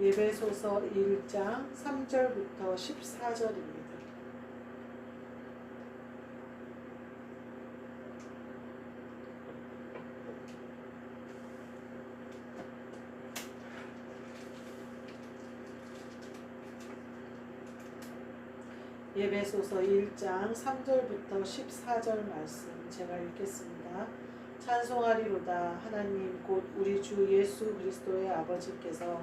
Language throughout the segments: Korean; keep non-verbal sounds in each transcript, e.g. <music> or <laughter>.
예배소서 1장 3절부터 14절입니다. 예배소서 1장 3절부터 14절 말씀 제가 읽겠습니다. 찬송하리로다 하나님 곧 우리 주 예수 그리스도의 아버지께서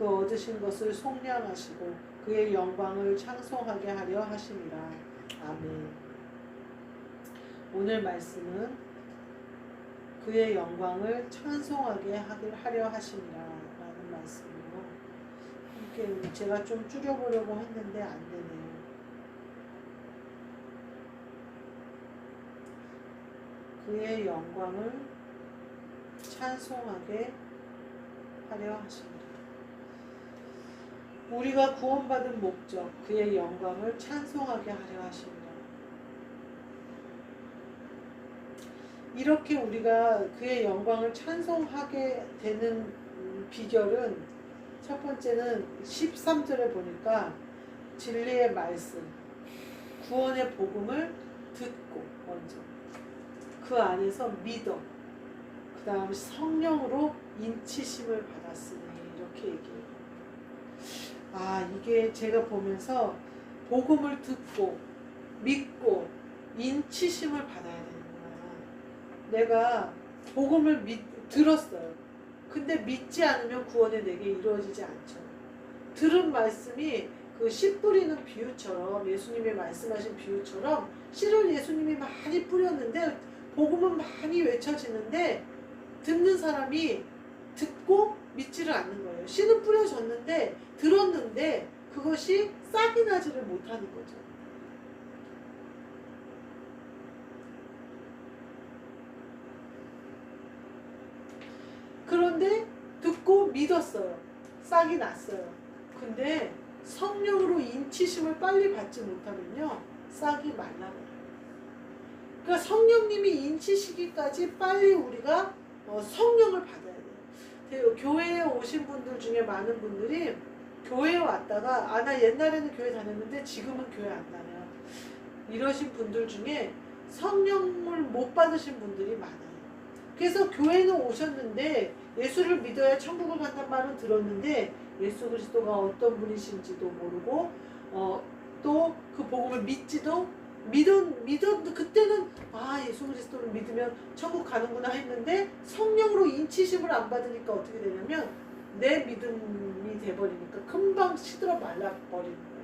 그 얻으신 것을 속량하시고 그의 영광을 창송하게 하려 하심이라 아멘. 오늘 말씀은 그의 영광을 찬송하게 하려 하심이라라는 말씀이에요. 이렇게 제가 좀 줄여보려고 했는데 안 되네요. 그의 영광을 찬송하게 하려 하십니다. 우리가 구원받은 목적, 그의 영광을 찬송하게 하려 하십니다. 이렇게 우리가 그의 영광을 찬송하게 되는 비결은 첫 번째는 13절에 보니까 진리의 말씀, 구원의 복음을 듣고 먼저 그 안에서 믿어 그 다음 성령으로 인치심을 받았으니 이렇게 얘기해요. 아 이게 제가 보면서 복음을 듣고 믿고 인치심을 받아야 되는구나. 내가 복음을 믿, 들었어요. 근데 믿지 않으면 구원이 내게 이루어지지 않죠. 들은 말씀이 그 씨 뿌리는 비유처럼 예수님이 말씀하신 비유처럼 씨를 예수님이 많이 뿌렸는데 복음은 많이 외쳐지는데 듣는 사람이 듣고 믿지를 않는 거예요. 씨는 뿌려졌는데 들었는데 그것이 싹이 나지를 못하는 거죠. 그런데 듣고 믿었어요. 싹이 났어요. 근데 성령으로 인치심을 빨리 받지 못하면요. 싹이 말라버려요. 그러니까 성령님이 인치시기까지 빨리 우리가 어, 성령을 받아야 돼요. 교회에 오신 분들 중에 많은 분들이 교회에 왔다가 아 나 옛날에는 교회 다녔는데 지금은 교회 안 다녀요. 이러신 분들 중에 성령을 못 받으신 분들이 많아요. 그래서 교회는 오셨는데 예수를 믿어야 천국을 간단 말은 들었는데 예수 그리스도가 어떤 분이신지도 모르고 어, 또 그 복음을 믿지도 믿은 믿은 그때는 아 예수 그리스도를 믿으면 천국 가는구나 했는데 성령으로 인치심을 안 받으니까 어떻게 되냐면 내 믿음이 돼버리니까 금방 시들어 말라 버리는 거예요.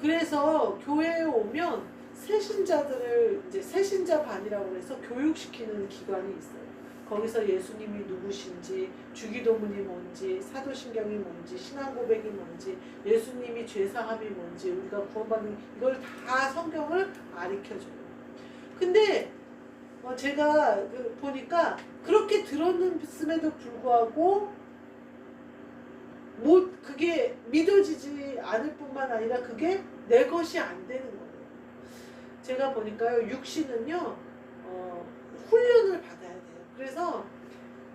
그래서 교회에 오면 새신자들을 이제 새신자 반이라고 해서 교육시키는 기관이 있어요. 거기서 예수님이 누구신지, 주기도문이 뭔지, 사도신경이 뭔지, 신앙고백이 뭔지, 예수님이 죄사함이 뭔지, 우리가 구원받는 이걸 다 성경을 가르쳐줘요. 근데 어 제가 그 보니까 그렇게 들었음에도 불구하고 못 그게 믿어지지 않을 뿐만 아니라 그게 내 것이 안 되는 거예요. 제가 보니까요 육신은요 어, 훈련을 받아야 돼요. 그래서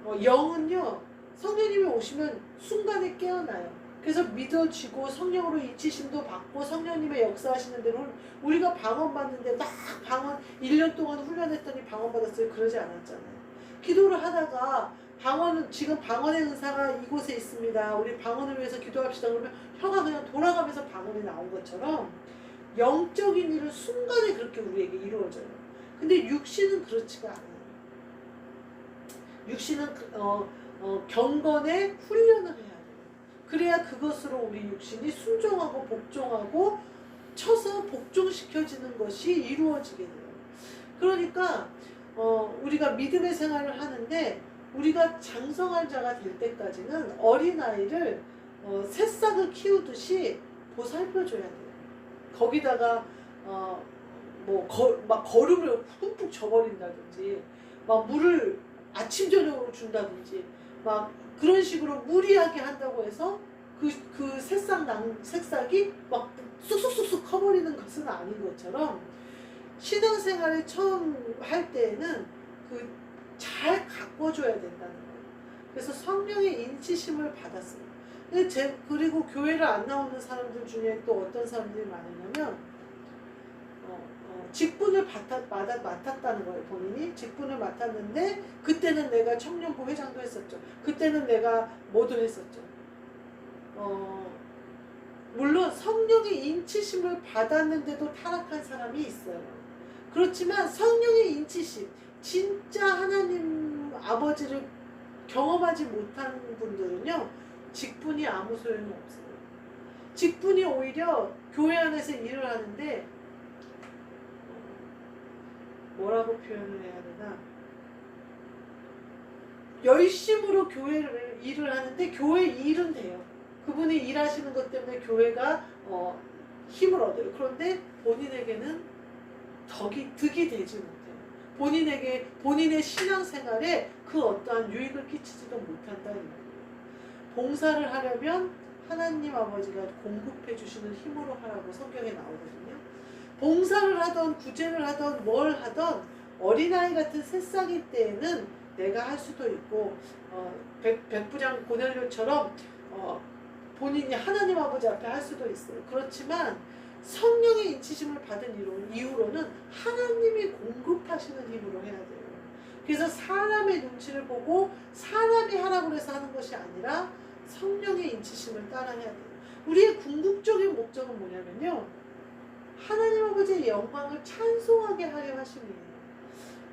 어, 영은요 성령님이 오시면 순간에 깨어나요. 그래서 믿어지고 성령으로 인치심도 받고 성령님의 역사하시는 대로 우리가 방언 받는데 막 방언 1년 동안 훈련했더니 방언 받았어요. 그러지 않았잖아요. 기도를 하다가 방언은 지금 방언의 은사가 이곳에 있습니다. 우리 방언을 위해서 기도합시다. 그러면 혀가 그냥 돌아가면서 방언이 나온 것처럼 영적인 일은 순간에 그렇게 우리에게 이루어져요. 근데 육신은 그렇지가 않아요. 육신은 그- 어, 어, 경건의 훈련을 해야 돼요. 그래야 그것으로 우리 육신이 순종하고 복종하고 쳐서 복종시켜지는 것이 이루어지게 돼요. 그러니까 어, 우리가 믿음의 생활을 하는데 우리가 장성한 자가 될 때까지는 어린아이를 어, 새싹을 키우듯이 보살펴줘야 돼요. 거기다가 어, 뭐막 거름을 흠뻑 줘버린다든지 막 물을 아침 저녁으로 준다든지 막 그런 식으로 무리하게 한다고 해서 그, 그 새싹 낭, 새싹이 막 쑥쑥쑥쑥 커버리는 것은 아닌 것처럼 신앙생활을 처음 할 때에는 그 잘 가꿔줘야 된다는 거예요. 그래서 성령의 인치심을 받았어요. 제, 그리고 교회를 안 나오는 사람들 중에 또 어떤 사람들이 많으냐면 어, 어, 직분을 맡았, 맡았, 맡았다는 거예요. 본인이 직분을 맡았는데 그때는 내가 청년부 회장도 했었죠. 그때는 내가 뭐도 했었죠. 어, 물론 성령의 인치심을 받았는데도 타락한 사람이 있어요. 그렇지만 성령의 인치심, 진짜 하나님 아버지를 경험하지 못한 분들은요, 직분이 아무 소용이 없어요. 직분이 오히려 교회 안에서 일을 하는데, 어, 뭐라고 표현을 해야 되나? 열심으로 교회를 일을 하는데 교회 일은 돼요. 그분이 일하시는 것 때문에 교회가 어, 힘을 얻어요. 그런데 본인에게는 덕이 득이 되지 못해요. 본인에게 본인의 신앙생활에 그 어떠한 유익을 끼치지도 못한다는 거예요. 봉사를 하려면 하나님 아버지가 공급해 주시는 힘으로 하라고 성경에 나오거든요. 봉사를 하던 구제를 하던 뭘 하던 어린아이 같은 새싹일 때에는 내가 할 수도 있고 어, 백, 백부장 고넬료처럼 어, 본인이 하나님 아버지 앞에 할 수도 있어요. 그렇지만 성령의 인치심을 받은 이후로는 하나님이 공급하시는 힘으로 해야 돼요. 그래서 사람의 눈치를 보고 사람이 하라고 해서 하는 것이 아니라 성령의 인치심을 따라 해야 돼요. 우리의 궁극적인 목적은 뭐냐면요. 하나님 아버지의 영광을 찬송하게 하려 하심이에요.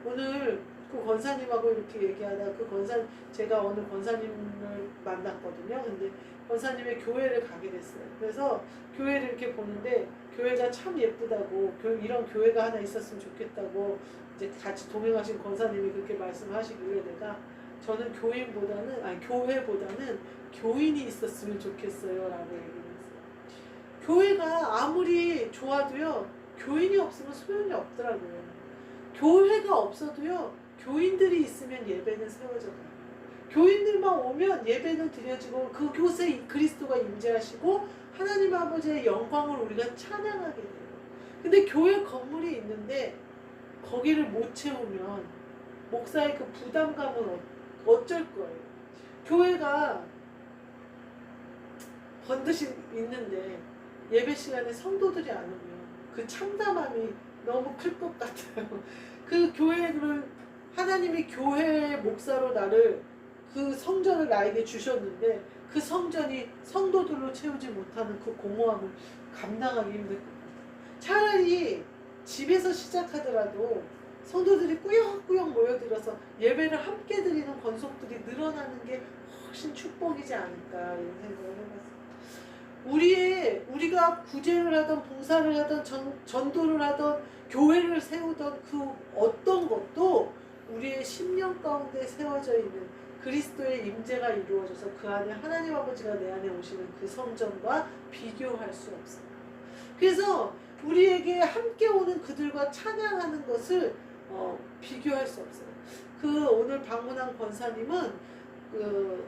오늘 그 권사님하고 이렇게 얘기하다 그 권사 제가 오늘 권사님을 만났거든요. 근데 권사님의 교회를 가게 됐어요. 그래서 교회를 이렇게 보는데 교회가 참 예쁘다고 교, 이런 교회가 하나 있었으면 좋겠다고 이제 같이 동행하신 권사님이 그렇게 말씀하시길래 내가 저는 교인보다는 아니 교회보다는 교인이 있었으면 좋겠어요라고 얘기를. 교회가 아무리 좋아도요 교인이 없으면 소용이 없더라고요. 교회가 없어도요 교인들이 있으면 예배는 세워져요. 교인들만 오면 예배는 드려지고 그 곳에 이 그리스도가 임재하시고 하나님 아버지의 영광을 우리가 찬양하게 돼요. 근데 교회 건물이 있는데 거기를 못 채우면 목사의 그 부담감은 어- 어쩔 거예요. 교회가 번듯이 있는데 예배 시간에 성도들이 안 오면 그 참담함이 너무 클 것 같아요. <laughs> 그 교회를 하나님이 교회 목사로 나를 그 성전을 나에게 주셨는데 그 성전이 성도들로 채우지 못하는 그 공허함을 감당하기 힘들 것 같아요. 차라리 집에서 시작하더라도 성도들이 꾸역꾸역 모여들어서 예배를 함께 드리는 권속들이 늘어나는 게 훨씬 축복이지 않을까 이런 생각을 해봤어요. 우리의 우리가 구제를 하던 봉사를 하던 전, 전도를 하던 교회를 세우던 그 어떤 것도 우리의 심령 가운데 세워져 있는 그리스도의 임재가 이루어져서 그 안에 하나님 아버지가 내 안에 오시는 그 성전과 비교할 수 없어요. 그래서 우리에게 함께 오는 그들과 찬양하는 것을 어, 비교할 수 없어요. 그 오늘 방문한 권사님은 그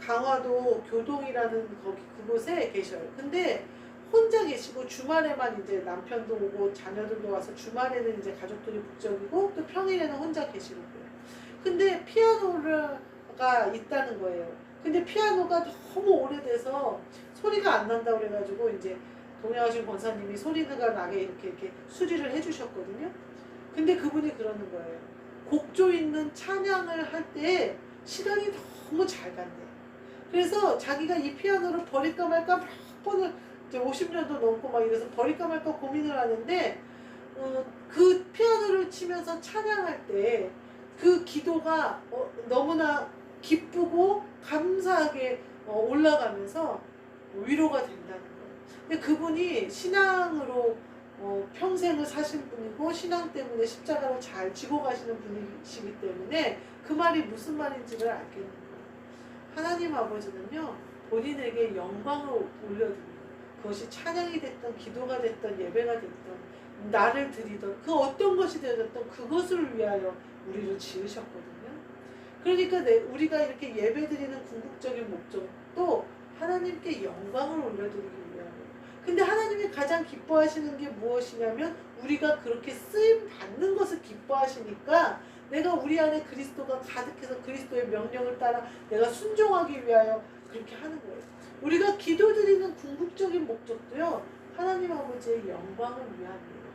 강화도 교동이라는 거기 그곳에 계셔요. 근데 혼자 계시고 주말에만 이제 남편도 오고 자녀들도 와서 주말에는 이제 가족들이 북적이고 또 평일에는 혼자 계시는 거예요. 근데 피아노가 있다는 거예요. 근데 피아노가 너무 오래돼서 소리가 안 난다 그래가지고 이제 동양하신 권사님이 소리가 나게 이렇게 이렇게 수리를 해주셨거든요. 근데 그분이 그러는 거예요. 곡조 있는 찬양을 할 때 시간이 너무 잘 간대. 그래서 자기가 이 피아노를 버릴까 말까 몇 번을 이제 50년도 넘고 막 이래서 버릴까 말까 고민을 하는데 어, 그 피아노를 치면서 찬양할 때 그 기도가 어, 너무나 기쁘고 감사하게 어, 올라가면서 위로가 된다는 거예요. 근데 그분이 신앙으로 어, 평생을 사신 분이고 신앙 때문에 십자가를 잘 지고 가시는 분이시기 때문에 그 말이 무슨 말인지를 알겠는 거예요. 하나님 아버지는요 본인에게 영광을 올려드립니다. 그것이 찬양이 됐던 기도가 됐던 예배가 됐던 나를 드리던 그 어떤 것이 되었던 그것을 위하여 우리를 지으셨거든요. 그러니까 내, 우리가 이렇게 예배 드리는 궁극적인 목적도 하나님께 영광을 올려드리기 위하여. 근데 하나님이 가장 기뻐하시는 게 무엇이냐면 우리가 그렇게 쓰임 받는 것을 기뻐하시니까 내가 우리 안에 그리스도가 가득해서 그리스도의 명령을 따라 내가 순종하기 위하여 그렇게 하는 거예요. 우리가 기도드리는 궁극적인 목적도요. 하나님 아버지의 영광을 위함이에요.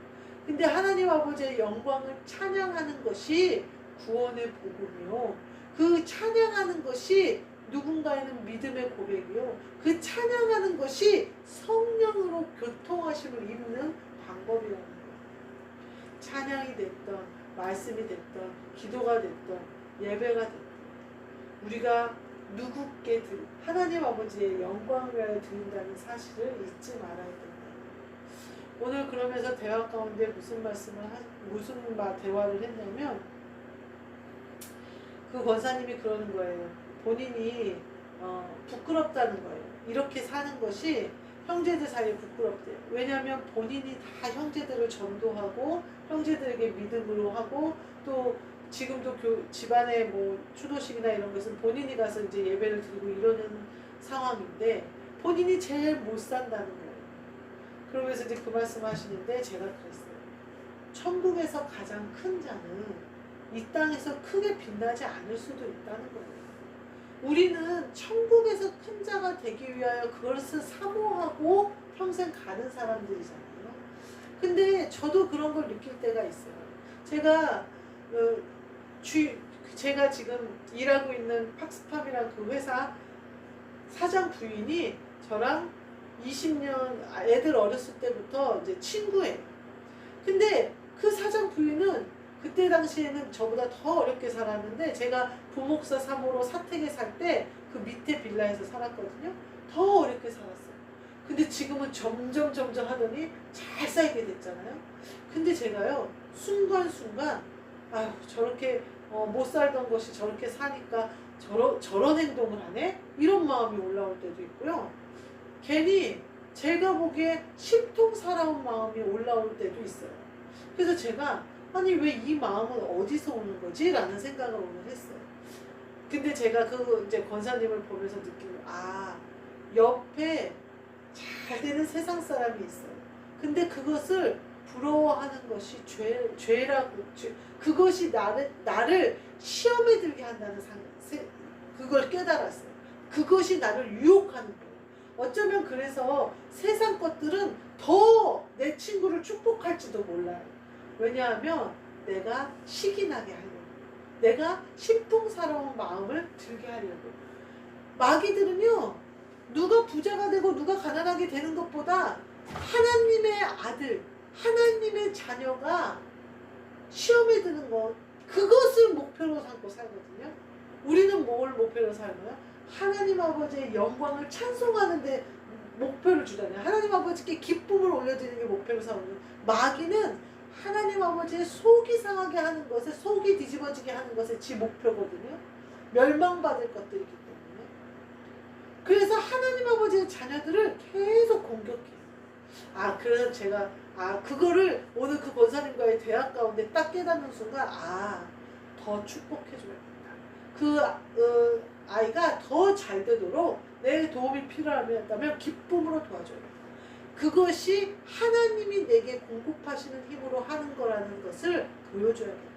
근데 하나님 아버지의 영광을 찬양하는 것이 구원의 복음이요. 그 찬양하는 것이 누군가에는 믿음의 고백이요. 그 찬양하는 것이 성령으로 교통하심을 입는 방법이라는 거예요. 찬양이 됐던, 말씀이 됐던, 기도가 됐던, 예배가 됐던, 우리가 누구께 드 하나님 아버지의 영광을 위하여 드린다는 사실을 잊지 말아야 된다. 오늘 그러면서 대화 가운데 무슨 말씀을 하, 무슨 말 대화를 했냐면 그 권사님이 그러는 거예요. 본인이 어, 부끄럽다는 거예요. 이렇게 사는 것이 형제들 사이에 부끄럽대요. 왜냐하면 본인이 다 형제들을 전도하고 형제들에게 믿음으로 하고 또 지금도 교, 집안의 뭐 추도식이나 이런 것은 본인이 가서 이제 예배를 드리고 이러는 상황인데 본인이 제일 못 산다는 거예요. 그러면서 이제 그 말씀 하시는데 제가 그랬어요. 천국에서 가장 큰 자는 이 땅에서 크게 빛나지 않을 수도 있다는 거예요. 우리는 천국에서 큰 자가 되기 위하여 그것을 사모하고 평생 가는 사람들이잖아요. 근데 저도 그런 걸 느낄 때가 있어요. 제가 어, 주, 제가 지금 일하고 있는 팍스팜이라는 그 회사 사장 부인이 저랑 20년 아, 애들 어렸을 때부터 이제 친구예요. 근데 그 사장 부인은 그때 당시에는 저보다 더 어렵게 살았는데 제가 부목사 3호로 사택에 살 때 그 밑에 빌라에서 살았거든요. 더 어렵게 살았어요. 근데 지금은 점점 점점 하더니 잘 살게 됐잖아요. 근데 제가요 순간순간 아유 저렇게 어, 못 살던 것이 저렇게 사니까 저러, 저런 행동을 하네? 이런 마음이 올라올 때도 있고요. 괜히 제가 보기에 심통사나운 마음이 올라올 때도 있어요. 그래서 제가 아니 왜 이 마음은 어디서 오는 거지? 라는 생각을 오늘 했어요. 근데 제가 그 이제 권사님을 보면서 느끼는 아 옆에 잘 되는 세상 사람이 있어요. 근데 그것을 부러워하는 것이 죄, 죄라고 죄, 그것이 나를 나를 시험에 들게 한다는 상, 세, 그걸 깨달았어요. 그것이 나를 유혹하는 거예요. 어쩌면 그래서 세상 것들은 더 내 친구를 축복할지도 몰라요. 왜냐하면 내가 식이 나게 하려고. 내가 심통사러운 마음을 들게 하려고. 마귀들은요, 누가 부자가 되고 누가 가난하게 되는 것보다 하나님의 아들, 하나님의 자녀가 시험에 드는 것, 그것을 목표로 삼고 살거든요. 우리는 뭘 목표로 살고요? 하나님 아버지의 영광을 찬송하는데 목표를 주잖아요. 하나님 아버지께 기쁨을 올려드리는 게 목표로 삼는 마귀는 하나님 아버지의 속이 상하게 하는 것에 속이 뒤집어지게 하는 것에 지 목표거든요. 멸망받을 것들이기 때문에. 그래서 하나님 아버지의 자녀들을 계속 공격해요. 아, 그래서 제가, 아, 그거를 오늘 그 권사님과의 대화 가운데 딱 깨닫는 순간, 아, 더 축복해줘야겠다. 그, 어, 아이가 더 잘 되도록 내 도움이 필요하다면 기쁨으로 도와줘요. 그것이 하나님이 내게 공급하시는 힘으로 하는 거라는 것을 보여줘야겠다.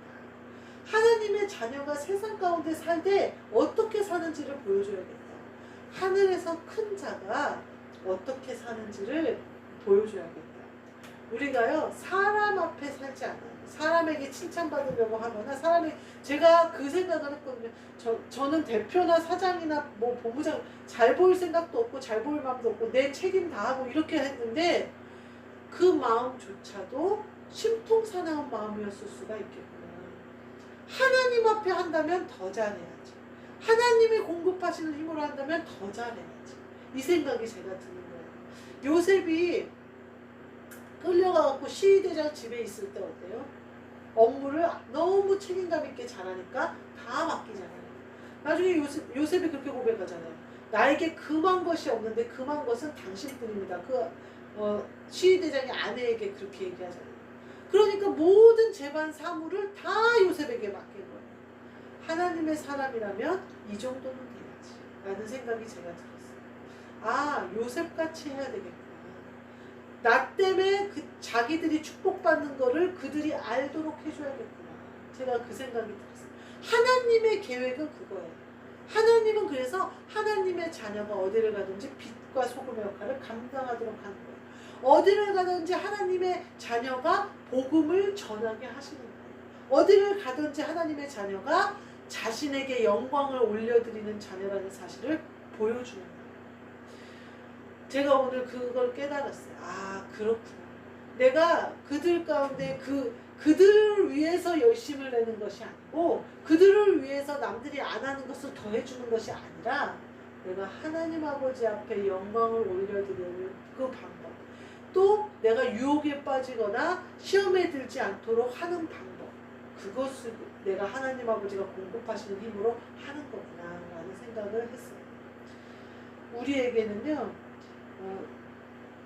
하나님의 자녀가 세상 가운데 살 때 어떻게 사는지를 보여줘야겠다. 하늘에서 큰 자가 어떻게 사는지를 보여줘야겠다. 우리가요 사람 앞에 살지 않아요. 사람에게 칭찬받으려고 하거나 사람에 제가 그 생각을 했거든요. 저 저는 대표나 사장이나 뭐 본부장 잘 보일 생각도 없고 잘 보일 마음도 없고 내 책임 다 하고 이렇게 했는데 그 마음조차도 심통사나운 마음이었을 수가 있겠구나. 하나님 앞에 한다면 더 잘해야지. 하나님이 공급하시는 힘으로 한다면 더 잘해야지. 이 생각이 제가 드는 거예요. 요셉이 끌려가갖고 시위대장 집에 있을 때 어때요? 업무를 너무 책임감 있게 잘하니까 다 맡기잖아요. 나중에 요셉, 요셉이 그렇게 고백하잖아요. 나에게 금한 것이 없는데 금한 것은 당신뿐입니다. 그 어, 시위대장이 아내에게 그렇게 얘기하잖아요. 그러니까 모든 재반 사물을 다 요셉에게 맡긴 거예요. 하나님의 사람이라면 이 정도는 돼야지. 라는 생각이 제가 들었어요. 아, 요셉같이 해야 되겠구나. 나 때문에 그 자기들이 축복받는 거를 그들이 알도록 해줘야겠구나. 제가 그 생각이 들었어요. 하나님의 계획은 그거예요. 하나님은 그래서 하나님의 자녀가 어디를 가든지 빛과 소금의 역할을 감당하도록 하는 거예요. 어디를 가든지 하나님의 자녀가 복음을 전하게 하시는 거예요. 어디를 가든지 하나님의 자녀가 자신에게 영광을 올려드리는 자녀라는 사실을 보여주는 거예요. 제가 오늘 그걸 깨달았어요. 아, 그렇구나. 내가 그들 가운데 그, 그들을 위해서 열심을 내는 것이 아니고, 그들을 위해서 남들이 안 하는 것을 더해주는 것이 아니라, 내가 하나님 아버지 앞에 영광을 올려드리는 그 방법. 또 내가 유혹에 빠지거나 시험에 들지 않도록 하는 방법. 그것을 내가 하나님 아버지가 공급하시는 힘으로 하는 거구나. 라는 생각을 했어요. 우리에게는요, 어,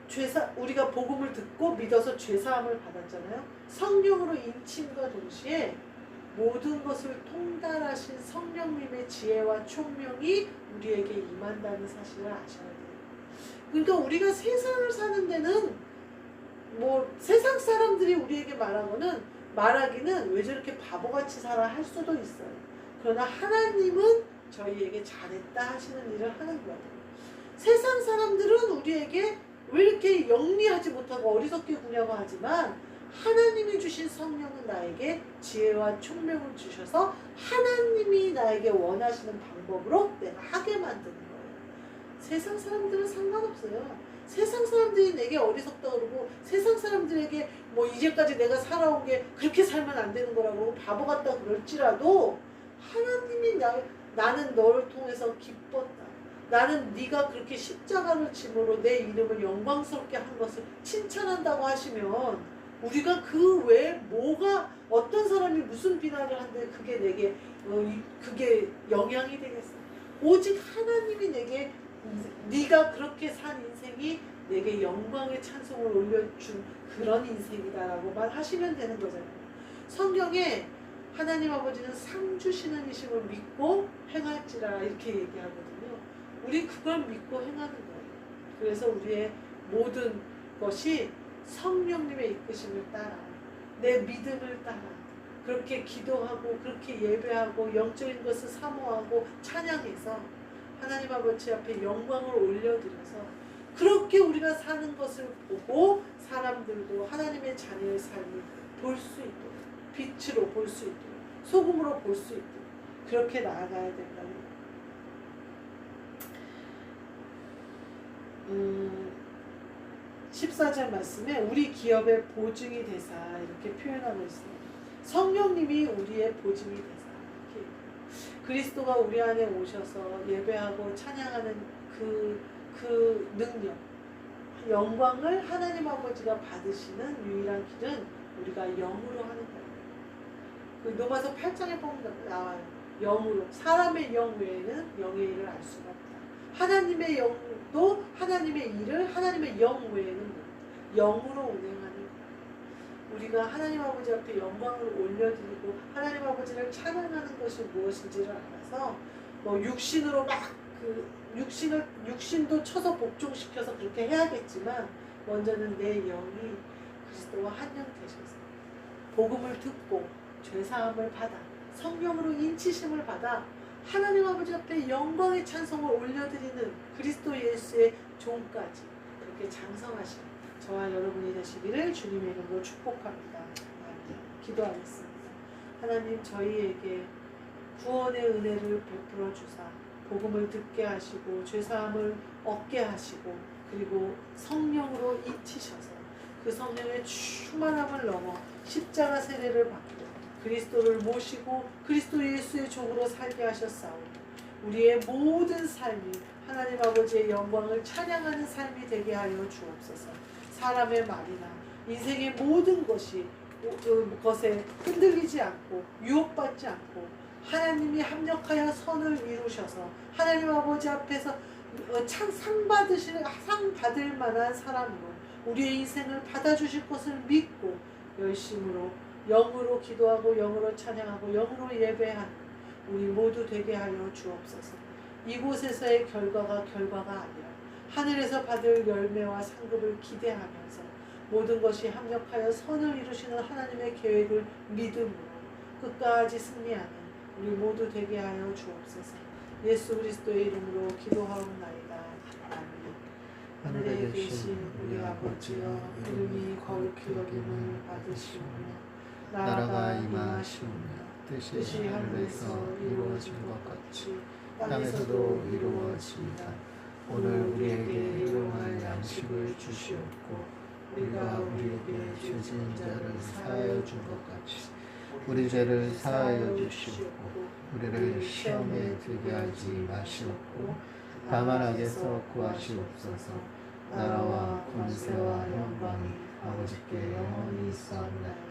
죄사 우리가 복음을 듣고 믿어서 죄 사함을 받았잖아요. 성령으로 인침과 동시에 모든 것을 통달하신 성령님의 지혜와 총명이 우리에게 임한다는 사실을 아셔야 돼요. 그러니까 우리가 세상을 사는 데는 뭐 세상 사람들이 우리에게 말하고는 말하기는 왜 저렇게 바보같이 살아 할 수도 있어요. 그러나 하나님은 저희에게 잘했다 하시는 일을 하는 거예요. 세상 사람들은 우리에게 왜 이렇게 영리하지 못하고 어리석게 구냐고 하지만 하나님이 주신 성령은 나에게 지혜와 총명을 주셔서 하나님이 나에게 원하시는 방법으로 내가 하게 만드는 거예요. 세상 사람들은 상관없어요. 세상 사람들이 내게 어리석다 그러고 세상 사람들에게 뭐 이제까지 내가 살아온 게 그렇게 살면 안 되는 거라고 바보 같다 그럴지라도 하나님이 나, 나는 너를 통해서 기뻤다. 나는 네가 그렇게 십자가를 짐으로 내 이름을 영광스럽게 한 것을 칭찬한다고 하시면 우리가 그 외에 뭐가 어떤 사람이 무슨 비난을 한데 그게 내게 어, 이- 그게 영향이 되겠어. 오직 하나님이 내게 네가 그렇게 산 인생이 내게 영광의 찬송을 올려준 그런 인생이다라고만 하시면 되는 거잖아요. 성경에 하나님 아버지는 상 주시는 이심을 믿고 행할지라 이렇게 얘기하거든요. 우리 그걸 믿고 행하는 거예요. 그래서 우리의 모든 것이 성령님의 이끄심을 따라 내 믿음을 따라 그렇게 기도하고 그렇게 예배하고 영적인 것을 사모하고 찬양해서 하나님 아버지 앞에 영광을 올려드려서 그렇게 우리가 사는 것을 보고 사람들도 하나님의 자녀의 삶을 볼 수 있도록 빛으로 볼 수 있도록 소금으로 볼 수 있도록 그렇게 나아가야 된다는 거예요. 음, 14절 말씀에 우리 기업의 보증이 되사 이렇게 표현하고 있습니다. 성령님이 우리의 보증이 되사 이렇게 그리스도가 우리 안에 오셔서 예배하고 찬양하는 그, 그 능력 영광을 하나님 아버지가 받으시는 유일한 길은 우리가 영으로 하는 거예요. 그 로마서 8장에 보면 나와요. 영으로 사람의 영 외에는 영의 일을 알 수가 없다. 하나님의 영 도 하나님의 일을 하나님의 영 외에는 못. 영으로 운행하는. 우리가 하나님 아버지 앞에 영광을 올려드리고 하나님 아버지를 찬양하는 것이 무엇인지를 알아서 뭐 육신으로 막 그 육신을 육신도 쳐서 복종시켜서 그렇게 해야겠지만 먼저는 내 영이 그리스도와 한영 되셔서 복음을 듣고 죄 사함을 받아 성령으로 인치심을 받아 하나님 아버지 앞에 영광의 찬송을 올려드리는 그리스도 예수의 종까지 그렇게 장성하신 저와 여러분이 되시기를 주님의 이름으로 축복합니다. 기도하겠습니다. 하나님 저희에게 구원의 은혜를 베풀어 주사 복음을 듣게 하시고 죄사함을 얻게 하시고 그리고 성령으로 인치셔서 그 성령의 충만함을 넘어 십자가 세례를 받고 그리스도를 모시고 그리스도 예수의 종으로 살게 하셨사오니 우리의 모든 삶이 하나님 아버지의 영광을 찬양하는 삶이 되게 하여 주옵소서. 사람의 말이나 인생의 모든 것이 그 것에 흔들리지 않고 유혹받지 않고 하나님이 합력하여 선을 이루셔서 하나님 아버지 앞에서 어, 참상 받으실 상 받을 만한 사람으로 우리의 인생을 받아주실 것을 믿고 열심으로 영으로 기도하고 영으로 찬양하고 영으로 예배하는 우리 모두 되게 하여 주옵소서. 이곳에서의 결과가 결과가 아니라 하늘에서 받을 열매와 상급을 기대하면서 모든 것이 합력하여 선을 이루시는 하나님의 계획을 믿음으로 끝까지 승리하는 우리 모두 되게 하여 주옵소서. 예수 그리스도의 이름으로 기도하옵나이다. 아멘. 하늘에 계신 우리 아버지여 이름이 거룩히 여김을 받으시오며 나라가 임하시오며 뜻이 하늘에서 이루어진 것 같이 땅에서도 이루어지이다. 오늘 우리에게 일용할 양식을 주시옵고 우리가 우리에게 죄진 자를 사하여 준 것 같이 우리 죄를 사하여 주시옵고 우리를 시험에 들게 하지 마시옵고 다만 악에서 구하시옵소서 나라와 권세와 영광이 아버지께 영원히 있사옵나이다.